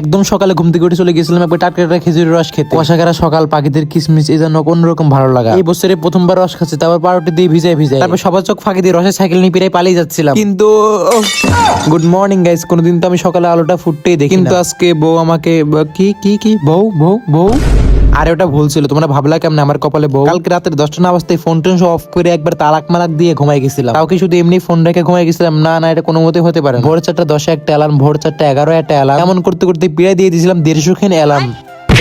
একদম সকালে ঘুম থেকে উঠে চলে গেছিলাম একবার টাটকা টাটকা খেজুরের রস খেতে। কুয়াশাকারা সকাল, পাখিদের কিসমিস এই জন্য অন্যরকম ভালো লাগা। এই বছরে প্রথমবার রস খাচ্ছে, তারপর পাউরুটি দিয়ে ভিজায় ভিজায়। তারপর সবার চোখ ফাঁকি দিয়ে রসের সাইকেল নিয়ে পেরে পালিয়ে যাচ্ছিলাম। কিন্তু গুড মর্নিং গাইস কোনোদিন তো আমি সকালে আলোটা ফুটতেই দেখি কিন্তু আজকে বউ আমাকে, কি কি কি, বউ বউ বউ? আরে ওটা ভুল ছিল, তোমরা ভাবলা কেমন আমার কপালে বউ? কালকে রাতের দশটা না ফোন টোন অফ করে একবার তালাক মালাক দিয়ে ঘুমাই গেছিলাম। তাও কি শুধু এমনি ফোন রেখে ঘুমাই গেছিলাম? না না, এটা কোনো মতে হতে পারে। ভোর চারটা দশে একটা অ্যালার্ম ভোর চারটা এগারো একটা অ্যালার্ম এমন করতে করতে পিড়ে দিয়ে দিয়েছিলাম দেড়শো খান অ্যালার্ম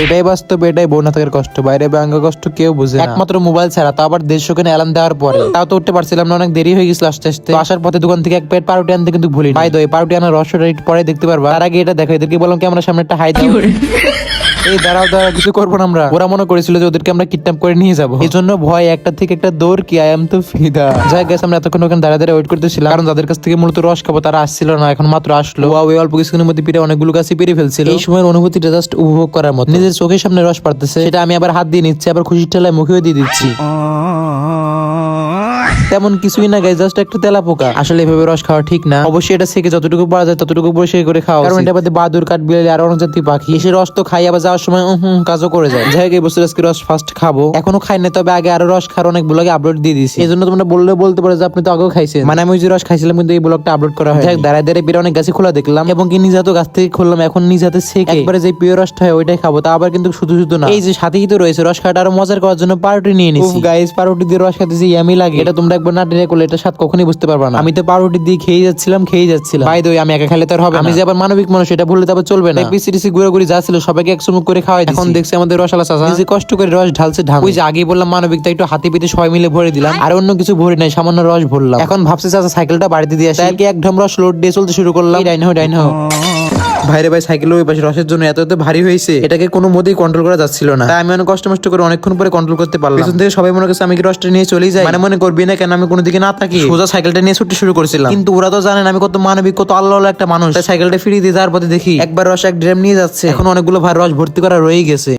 এটাই বাস্তব এটাই বউ না থাকার কষ্ট। বাইরে ব্যাঙ্গ কষ্ট কেউ বুঝে একমাত্র মোবাইল ছাড়া তাও আবার দেড়শো খান অ্যালার্ম দেওয়ার পরে। তাও তো উঠতে পারছিলাম না অনেক দেরি হয়ে গেছিল আস্তে আস্তে। আসার পথে দোকান থেকে এক প্লেট পাউরুটি আনতে কিন্তু ভুলি ভাই দই পাউরুটি আনার রহস্যটা একটু পরে দেখতে পারবা। তার আগে এটা দেখো এদেরকে বললাম কি আমরা সামনে একটা হাই দাও। এই দাঁড়াও দাঁড়াও কিছু করব না আমরা। ওরা মনে করেছিল যে ওদেরকে আমরা কিডন্যাপ করে নিয়ে যাব। এই জন্য ভয় একটা থেকে একটা দৌড় কি আই এম তো ফিদা যাই গেছে আমরা এতক্ষণ ওখানে দাঁড়া দাঁড়িয়ে ওয়েট করতেছিলাম। কারণ যাদের কাছ থেকে মূলত রস খাব তারা আসছিল না এখন মাত্র আসলো। ওয়া ওই অল্প কিছুক্ষণের মধ্যে পিড়ে অনেকগুলো গাছে পেরে ফেলছিল। এই সময়ের অনুভূতিটা জাস্ট উপভোগ করার মতো। নিজের চোখের সামনে রস পাড়তেছে, সেটা আমি আবার হাত দিয়ে নিচ্ছি, আবার খুশির ঠেলায় মুখেও দিয়ে দিচ্ছি। তেমন কিছুই না গাই জাস্ট একটা তেলা পোকা আসলে এভাবে রস খাওয়া ঠিক না। অবশ্যই এটা থেকে যতটুকু পারা যায় ততটুকু পরিষ্কার করে খাওয়া কারণ এটা বাদে বাদুর কাঠ বিড়ালি আর অন্য জাতীয় পাখি। এসে রস তো খাই আবার যাওয়ার সময় হুম কাজও করে যায়। যাই হোক এই বছর আজকে রস ফার্স্ট খাব। এখনও খাই না তবে আগে আরও রস খাওয়ার অনেক ব্লগে আপলোড দিয়ে দিয়েছি। এই জন্য তোমরা বললে বলতে পারো যে আপনি তো আগেও খাইছেন। মানে আমি ওই যে রস খাইছিলাম কিন্তু এই ব্লগটা আপলোড করা হয় যাই দাঁড়ায় দাঁড়ায় বের অনেক গাছে খোলা দেখলাম। এবং কি নিজ হাতে গাছ থেকে খুললাম এখন নিজ হাতে সেকে একবারে যে প্রিয় রসটা হয় ওইটাই খাব। তা আবার কিন্তু শুধু শুধু না। এই যে সাথেই তো রয়েছে রস খাওয়াটা আরও মজার করার জন্য পাউরুটি নিয়ে নিছি। গাইস পাউরুটি দিয়ে রস খেতে যে ইয়ামি লাগে। এটা তোমরা একবার না ট্রাই করলে এটা স্বাদ কখনই বুঝতে পারবা না। আমি তো পাউরুটি দিয়ে খেয়ে যাচ্ছিলাম খেয়ে যাচ্ছিলাম। বাই দই আমি একা খেলে তো হবে আমি যে আবার মানবিক মানুষ এটা ভুললে তারপর চলবে না। বিসি টিসি ঘুরে ঘুরে যা ছিল সবাইকে এক চুমুক করে খাওয়াই এখন দেখছি আমাদের রসালা চাচা। নিজে কষ্ট করে রস ঢালছে ঢাল ওই যে আগে বললাম মানবিক তাই একটু হাতে পিতে সবাই মিলে ভরে দিলাম। আর অন্য কিছু ভরে নাই সামান্য রস ভরলাম। এখন ভাবছি চাচা সাইকেলটা বাড়িতে দিয়ে আসি। এক ঢম রস লোড দিয়ে চলতে শুরু করলাম। ডাইন হো ডাইন হো। ভাইরে ভাই সাইকেল ওই পাশে রসের জন্য এত এত ভারী হয়েছে, এটাকে কোনো মতেই কন্ট্রোল করা যাচ্ছিল না। তাই আমি অনেক কষ্ট মষ্ট করে অনেকক্ষণ পরে কন্ট্রোল করতে পারলাম। পিছন থেকে সবাই মনে করছে আমি কি রসটা নিয়ে চলে যাই? মানে মনে করবি না কেন আমি কোনো দিকে না থাকি? সোজা সাইকেলটা নিয়ে ছুটতে শুরু করেছিলাম। কিন্তু ওরা তো জানেন আমি কত মানবিক, কত আল্লাহ একটা মানুষ। তাই সাইকেলটা ফিরিয়ে দিয়ে যাওয়ার পথে দেখি, একবার রস এক ড্রেম নিয়ে যাচ্ছে। এখন অনেকগুলো ভাই রস ভর্তি করা রয়ে গেছে।